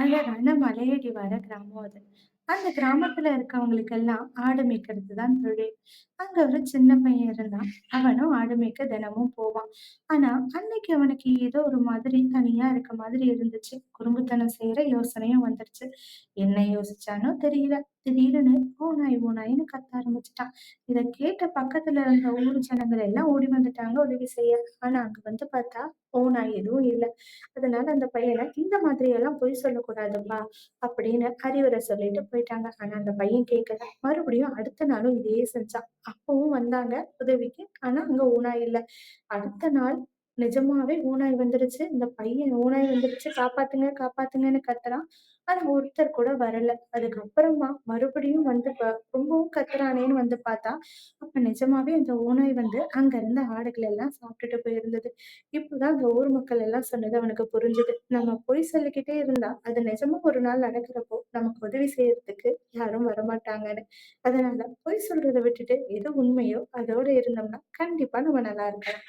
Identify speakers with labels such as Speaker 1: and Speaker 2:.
Speaker 1: அழகான மலையடிவார கிராமம் அது. அந்த கிராமத்துல இருக்கவங்களுக்கெல்லாம் ஆடு மேய்க்கிறது தான் தொழில். அங்க ஒரு சின்ன பையன் இருந்தான். அவனும் ஆடு மேய்க்க தினமும் போவான். ஆனா, அன்னைக்கு அவனுக்கு ஏதோ ஒரு மாதிரி தனியா இருக்க மாதிரி இருந்துச்சு. குறும்புத்தனம் செய்யற யோசனையும் வந்துருச்சு. என்ன யோசிச்சானோ தெரியல. திடீர்னு ஓனாய் ஓனாயின்னு கத்த ஆரம்பிச்சிட்டான் இத கேட்ட பக்கத்துல இருந்த ஊர் ஜனங்கள் எல்லாம் ஓடி வந்துட்டாங்க உதவி செய்ய. ஆனா அங்க வந்து பார்த்தா ஓனாய் எதுவும் இல்லை அதனால அந்த பையனை இந்த மாதிரி எல்லாம் பொய் சொல்லக்கூடாதுப்பா அப்படின்னு அறிவுரை சொல்லிட்டு போய் போயிட்டாங்க. ஆனா அந்த பையன் கேட்கல. மறுபடியும் அடுத்த நாளும் இதே செஞ்சான். அப்பவும் வந்தாங்க உதவிக்கு. ஆனா அங்க ஊனாய் இல்ல. அடுத்த நாள் நிஜமாவே ஓநாய் வந்துருச்சு. இந்த பையன் ஊனாய் வந்துருச்சு காப்பாத்துங்க, காப்பாத்துங்கன்னு கத்துறான். ஆனா ஒருத்தர் கூட வரல. அதுக்கப்புறமா மறுபடியும் வந்து ரொம்பவும் கத்துறானேன்னு வந்து பார்த்தா, அப்ப நிஜமாவே அந்த ஓநாய் வந்து அங்க இருந்த ஆடுகள் எல்லாம் சாப்பிட்டுட்டு போயிருந்தது. இப்பதான் அந்த ஊர் மக்கள் எல்லாம் சொன்னது அவனுக்கு புரிஞ்சது. நம்ம பொய் சொல்லிக்கிட்டே இருந்தா, அது நிஜமா ஒரு நாள் நடக்கிறப்போ, நமக்கு உதவி செய்யறதுக்கு யாரும் வரமாட்டாங்கன்னு. அதனால பொய் சொல்றதை விட்டுட்டு எது உண்மையோ அதோட இருந்தோம்னா, கண்டிப்பா நம்ம நல்லா இருக்கலாம்.